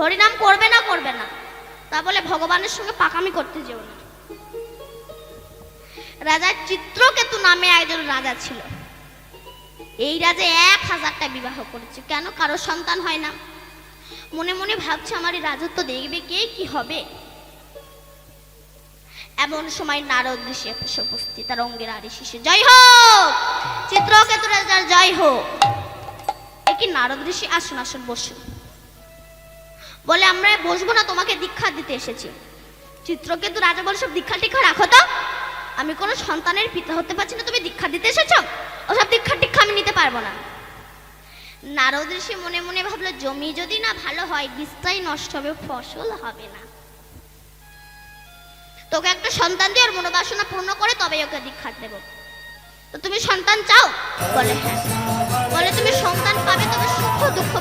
হরিনাম করবে না করবে না। তা বলে ভগবানের সঙ্গে পাকামি করতে যেও না। রাজা চিত্রকেতু নামে একজন রাজা ছিল। এই রাজা এক হাজারটা বিবাহ করেছে। কেন? কারও সন্তান হয় না। মনে মনে ভাবছে, আমার এই রাজত্ব দেখবে কে, কি হবে? এমন সময় নারদ ঋষি উপস্থিত। তার অঙ্গের আরি শিশু জয় হোক চিত্রকেতু রাজার জয় হোক এ কি নারদ ঋষি আসুন আসুন বসুন বলে, আমরা বসবো না, তোমাকে দীক্ষা দিতে এসেছি। চিত্রকেতু রাজা বলে সব দীক্ষা টিক্ষা রাখো তো। আমি কোনো সন্তানের পিতা হতে পারছি না, তুমি দীক্ষা দিতে এসেছ? ওসব দীক্ষা টিক্ষা আমি নিতে পারব না। নারদ ঋষি মনে মনে ভাবলো, জমি যদি না ভালো হয় বীজটাই নষ্ট হবে, ফসল হবে না। তোকে একটা সন্তান দিয়ে ওর মনোবাসনা পূর্ণ করে তবে ওকে দীক্ষা দেবো। তো তুমি সন্তান চাও? বলে হ্যাঁ। বলে, তুমি সন্তান পাবে, তবে সুখ দুঃখ।